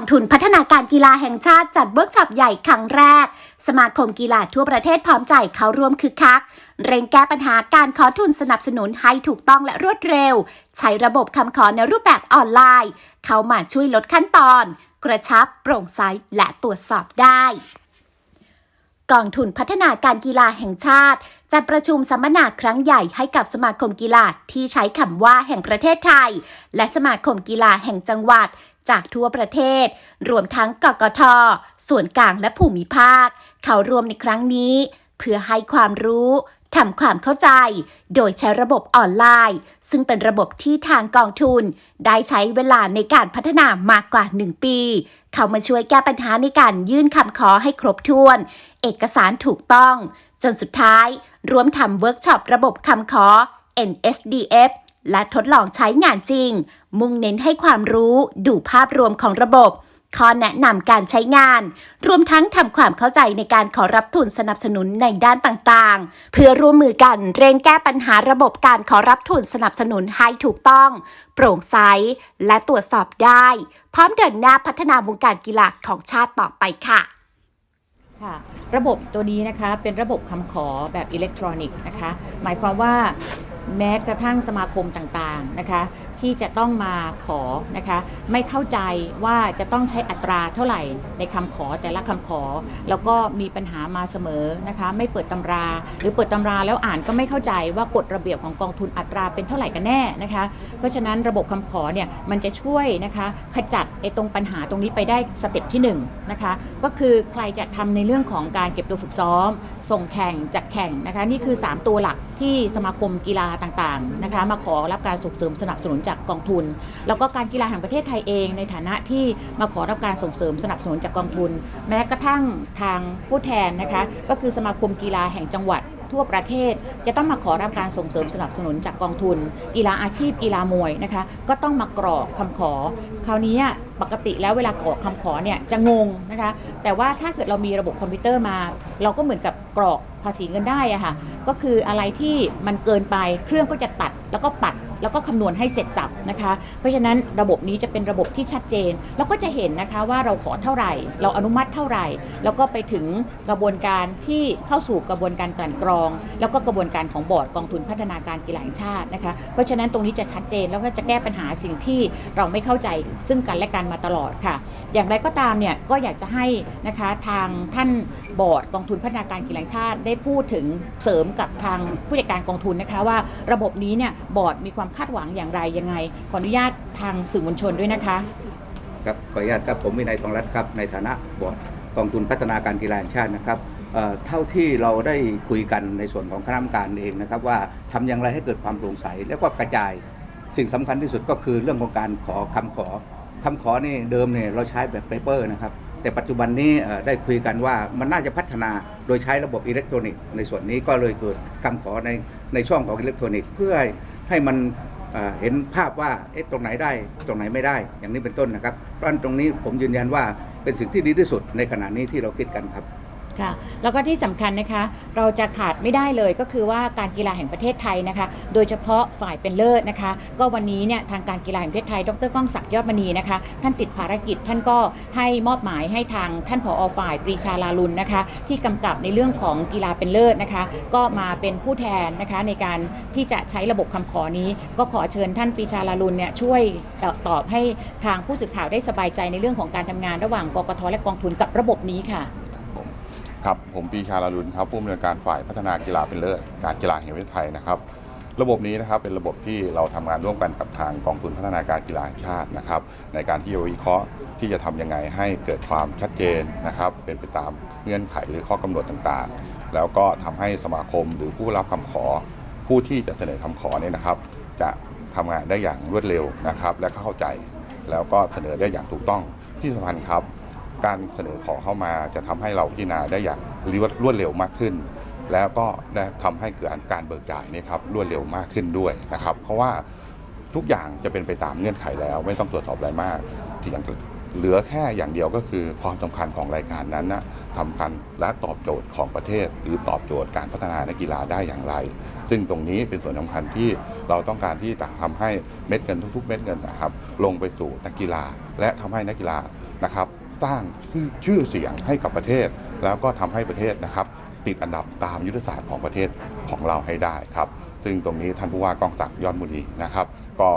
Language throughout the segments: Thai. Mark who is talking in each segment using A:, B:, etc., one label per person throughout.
A: องทุนพัฒนาการกีฬาแห่งชาติจัดเวิร์กช็อปใหญ่ครั้งแรก สมาคมกีฬาทั่วประเทศพร้อมใจเข้าร่วมคึกคัก เร่งแก้ปัญหาการขอทุนสนับสนุนให้ถูกต้องและรวดเร็ว ใช้ระบบคำขอในรูปแบบออนไลน์ เข้ามาช่วยลดขั้นตอน กระชับโปร่งใสและตรวจสอบได้กองทุนพัฒนาการกีฬาแห่งชาติ จัดประชุมสัมมนาครั้งใหญ่ให้กับสมาคมกีฬาที่ใช้คำว่าแห่งประเทศไทย และสมาคมกีฬาแห่งจังหวัด จากทั่วประเทศ รวมทั้งกกท ส่วนกลางและภูมิภาค เข้าร่วมในครั้งนี้ เพื่อให้ความรู้ทำความเข้าใจ โดยใช้ระบบออนไลน์ ซึ่งเป็นระบบที่ทางกองทุน ได้ใช้เวลาในการพัฒนามากกว่า 1 ปี เข้ามาช่วยแก้ปัญหาในการยื่นคำขอให้ครบถ้วน เอกสารถูกต้อง จนสุดท้ายรวมทำเวิร์กช็อประบบคำขอ NSDF และทดลองใช้งานจริง มุ่งเน้นให้ความรู้ดูภาพรวมของระบบข้อแนะนำการใช้งาน รวมทั้งทำความเข้าใจในการขอรับทุนสนับสนุนในด้านต่างๆ เพื่อร่วมมือกันเร่งแก้ปัญหาระบบการขอรับทุนสนับสนุนให้ถูกต้อง โปร่งใส และตรวจสอบได้ พร้อมเดินหน้าพัฒนาวงการกีฬาของชาติต่อไปค่ะ
B: ค่ะระบบตัวนี้นะคะเป็นระบบคำขอแบบอิเล็กทรอนิกส์นะคะหมายความว่าแม้กระทั่งสมาคมต่างๆนะคะ ที่จะต้องมาขอนะคะ ไม่เข้าใจว่าจะต้องใช้อัตราเท่าไหร่ในคำขอแต่ละคำขอ แล้วก็มีปัญหามาเสมอนะคะ ไม่เปิดตำรา หรือเปิดตำราแล้วอ่านก็ไม่เข้าใจว่ากฎระเบียบของกองทุนอัตราเป็นเท่าไหร่กันแน่นะคะ เพราะฉะนั้นระบบคำขอเนี่ยมันจะช่วยนะคะขจัดไอ้ตรงปัญหาตรงนี้ไปได้สเต็ปที่หนึ่งนะคะก็คือใครจะทำในเรื่องของการเก็บตัวฝึกซ้อม ส่งแข่งจัดแข่งนะคะ นี่คือ 3 ตัวหลักที่สมาคมกีฬาต่างๆนะคะ มาขอรับการส่งเสริมสนับสนุนจากากกองทุน แล้วก็การกีฬาแห่งประเทศไทยเองในฐานะที่มาขอรับการส่งเสริมสนับสนุนจากกองทุน แม้กระทั่งทางผู้แทนนะคะก็คือสมาคมกีฬาแห่งจังหวัดทั่วประเทศจะต้องมาขอรับการส่งเสริมสนับสนุนจากกองทุน กีฬาอาชีพกีฬามวยนะคะ ก็ต้องมากรอกคำขอ คราวนี้ปกติแล้วเวลากรอกคำขอเนี่ยจะงงนะคะ แต่ว่าถ้าเกิดเรามีระบบคอมพิวเตอร์มา เราก็เหมือนกับกรอกภาษีเงินได้อะค่ะก็คืออะไรที่มันเกินไปเครื่องก็จะตัดแล้วก็ปัด แล้วก็คำนวณให้เสร็จสับนะคะ เพราะฉะนั้นระบบนี้จะเป็นระบบที่ชัดเจน แล้วก็จะเห็นนะคะว่าเราขอเท่าไหร่ เราอนุมัติเท่าไหร่ แล้วก็ไปถึงกระบวนการที่เข้าสู่กระบวนการกลั่นกรอง แล้วก็กระบวนการของบอร์ดกองทุนพัฒนาการกีฬาแห่งชาตินะคะ เพราะฉะนั้นตรงนี้จะชัดเจนแล้วก็จะแก้ปัญหาสิ่งที่เราไม่เข้าใจซึ่งกันและกันมาตลอดค่ะ อย่างไรก็ตามเนี่ยก็อยากจะให้นะคะทางท่านบอร์ดกองทุนพัฒนาการกีฬาแห่งชาติ ได้พูดถึงเสริมกับทางผู้จัดการกองทุนนะคะว่าระบบนี้เนี่ยบอร์ดมีความคาดหวังอย่างไรยังไง ขออนุญาตทางสื่อมวลชนด้วยนะคะ
C: ครับขออนุญาตครับผมวินัยทองรัตน์ครับในฐานะบอร์ดกองทุนพัฒนาการกีฬาแห่งชาตินะครับเท่าที่เราได้คุยกันในส่วนของคณะกรรมการเองนะครับว่าทำอย่างไรให้เกิดความโปร่งใส แล้วก็กระจาย สิ่งสำคัญที่สุดก็คือเรื่องของการขอคำขอคำขอนี่เดิมเนี่ยเราใช้แบบเปเปอร์นะครับแต่ปัจจุบันนี้ได้คุยกันว่ามันน่าจะพัฒนาโดยใช้ระบบอิเล็กทรอนิกส์ในส่วนนี้ก็เลยเกิดคำขอในในช่องของอิเล็กทรอนิกส์เพื่อ ให้มันเห็นภาพว่าเอ๊ะตรงไหนได้ตรงไหนไม่ได้ อย่างนี้เป็นต้นนะครับเพราะฉะนั้นตรงนี้ผมยืนยันว่าเป็นสิ่งที่ดีที่สุดในขณะนี้ที่เราคิดกันครับ
B: ค่ะแล้วก็ที่สำคัญนะคะ เราจะขาดไม่ได้เลยก็คือว่าการกีฬาแห่งประเทศไทยนะคะ โดยเฉพาะฝ่ายเป็นเลิศนะคะ ก็วันนี้เนี่ยทางการกีฬาแห่งประเทศไทย ดรก้องศักดิ์ยอดมณีนะคะ ท่านติดภารกิจท่านก็ให้มอบหมายให้ทางท่านผอฝ่ายปรีชาลาลุนนะคะ ที่กำกับในเรื่องของกีฬาเป็นเลิศนะคะ ก็มาเป็นผู้แทนนะคะในการที่จะใช้ระบบคำขอนี้ ก็ขอเชิญท่านปรีชาลาลุนเนี่ยช่วยเอ่อตอบให้ทางผู้สื่อข่าวได้สบายใจในเรื่องของการทำงานระหว่างกกทและกองทุนกับระบบนี้ค่ะ
D: ครับผมปีชาลารุนครับผู้อำนวยการฝ่ายพัฒนากีฬาเป็นเลิศการกีฬาแห่งประเทศไทยนะครับ ระบบนี้นะครับเป็นระบบที่เราทำงานร่วมกันกับทางกองทุนพัฒนาการกีฬาชาตินะครับ ในการที่จะวิเคราะห์ที่จะทำยังไงให้เกิดความชัดเจนนะครับ เป็นไปตามเงื่อนไขหรือข้อกำหนดต่างๆ แล้วก็ทำให้สมาคมหรือผู้รับคำขอ ผู้ที่จะเสนอคำขอเนี่ยนะครับ จะทำงานได้อย่างรวดเร็วนะครับ และเข้าใจ แล้วก็เสนอได้อย่างถูกต้องที่สำคัญครับ การเสนอขอเข้ามาจะทำให้เราพิจารณาได้อย่างรวดเร็วมากขึ้น แล้วก็ได้ทำให้เกิดการเบิกจ่ายเนยครับรวดเร็วมากขึ้นด้วยนะครับ เพราะว่าทุกอย่างจะเป็นไปตามเงื่อนไขแล้ว ไม่ต้องตรวจสอบอะไรมากที่อย่างเหลือแค่อย่างเดียวก็คือความสำคัญของรายการนั้นนะสำคัญและตอบโจทย์ของประเทศ หรือตอบโจทย์การพัฒนานักกีฬาได้อย่างไร ซึ่งตรงนี้เป็นส่วนสำคัญที่เราต้องการที่จะทำให้เม็ดเงินทุกๆ เม็ดเงินนะครับ ลงไปสู่นักกีฬา และทำให้นักกีฬานะครับ สร้างชื่อเสียงให้กับประเทศ แล้วก็ทำให้ประเทศนะครับ ติดอันดับตามยุทธศาสตร์ของประเทศของเราให้ได้ครับ ซึ่งตรงนี้ท่านผู้ว่ากองศักดิ์ยอดมุนีนะครับ ก็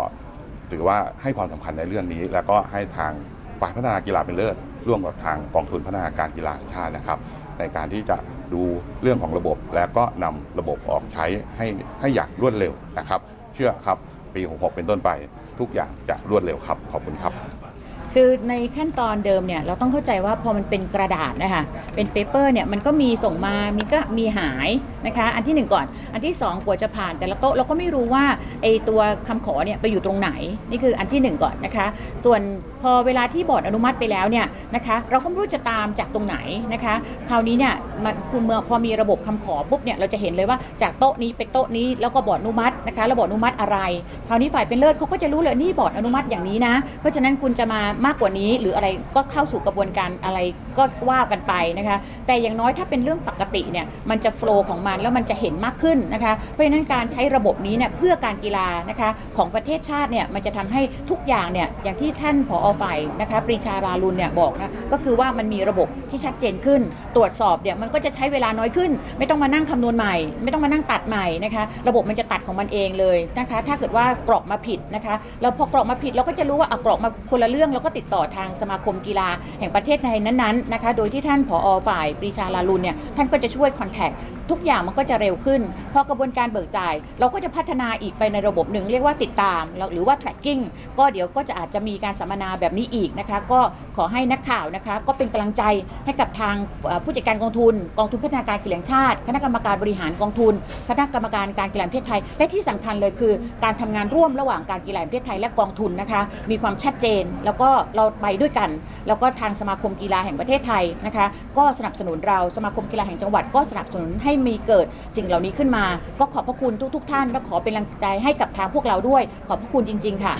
D: ถือว่าให้ความสำคัญในเรื่องนี้ แล้วก็ให้ทางฝ่ายพัฒนากีฬาเป็นเลิศร่วมกับทางกองทุนพัฒนาการกีฬาแห่งชาตินะครับ ในการที่จะดูเรื่องของระบบ แล้วก็นำระบบออกใช้ให้ให้อย่างรวดเร็วนะครับ เชื่อครับปี 66 เป็นต้นไปทุกอย่างจะรวดเร็วครับ ขอบคุณครับ
B: คือในขั้นตอนเดิมเนี่ยเราต้องเข้าใจว่าพอมันเป็นกระดาษนะคะเป็นเปเปอร์เนี่ยมันก็มีส่งมามีก็มีหายนะคะอันที่หนึ่งก่อน อันที่สองกว่าจะผ่านแต่ละโต๊ะเราก็ไม่รู้ว่าไอตัวคำขอเนี่ยไปอยู่ตรงไหนนี่คืออันที่หนึ่งก่อนนะคะ ส่วนพอเวลาที่บอร์ดอนุมัติไปแล้วเนี่ยนะคะเราก็ไม่รู้จะตามจากตรงไหนนะคะคราวนี้เนี่ยมันคือเมื่อพอมีระบบคำขอปุ๊บเนี่ยเราจะเห็นเลยว่าจากโต๊ะนี้ไปโต๊ะนี้แล้วก็บอร์ดอนุมัตินะคะแล้วบอร์ดอนุมัติอะไรคราวนี้ฝ่ายเป็นเลิศเขาก็จะรู้เลยนี่บอร์ดอนุมัติอย่างนี้นะเพราะฉะนั้นคุณจะมามากกว่านี้หรืออะไรก็เข้าสู่กระบวนการอะไรก็ว่ากันไปนะคะ แต่อย่างน้อยถ้าเป็นเรื่องปกติเนี่ยมันจะโฟล์ของมันแล้วมันจะเห็นมากขึ้นนะคะเพราะฉะนั้นการใช้ระบบนี้เนี่ยเพื่อการกีฬานะคะของประเทศชาติเนี่ยมันจะทำให้ทุกอย่างเนี่ยอย่างที่ท่านผอฝ่ายนะคะปรีชาราลุนเนี่ยบอกนะก็คือว่ามันมีระบบที่ชัดเจนขึ้น ตรวจสอบเนี่ยมันก็จะใช้เวลาน้อยขึ้น ไม่ต้องมานั่งคำนวณใหม่ ไม่ต้องมานั่งตัดใหม่นะคะระบบมันจะตัดของมันเองเลยนะคะถ้าเกิดว่ากรอกมาผิดนะคะแล้วพอกรอกมาผิดเราก็จะรู้ว่าอะกรอกมาคนละเรื่องเราก็ติดต่อทางสมาคมกีฬา แห่งประเทศในนั้นๆนะคะ โดยที่ท่านผอฝ่ายปรีชาลาลุนเนี่ยท่านก็จะช่วยคอนแทคทุกอย่างมันก็จะเร็วขึ้น พอกระบวนการเบิกจ่าย เราก็จะพัฒนาอีกไปในระบบหนึ่งเรียกว่าติดตาม หรือว่า tracking ก็เดี๋ยวก็จะอาจจะมีการสัมมนาแบบนี้อีกนะคะ ก็ขอให้นักข่าวนะคะ ก็เป็นกำลังใจให้กับทางผู้จัดการกองทุน กองทุนพัฒนาการกีฬาแห่งชาติ คณะกรรมการบริหารกองทุน คณะกรรมการการกีฬาประเทศไทย และที่สำคัญเลยคือ การทำงานร่วมระหว่างการกีฬาแห่งประเทศไทยและกองทุนนะคะ มีความชัดเจนแล้วก็เราไปด้วยกัน แล้วก็ทางสมาคมกีฬาแห่งประเทศไทยนะคะ ก็สนับสนุนเราสมาคมกีฬาแห่งจังหวัด ก็สนับสนุนให้มีเกิดสิ่งเหล่านี้ขึ้นมา ก็ขอบพระคุณทุก ๆ ท่านและขอเป็นกำลังใจให้กับทางพวกเราด้วย ขอบพระคุณจริง ๆ ค่ะ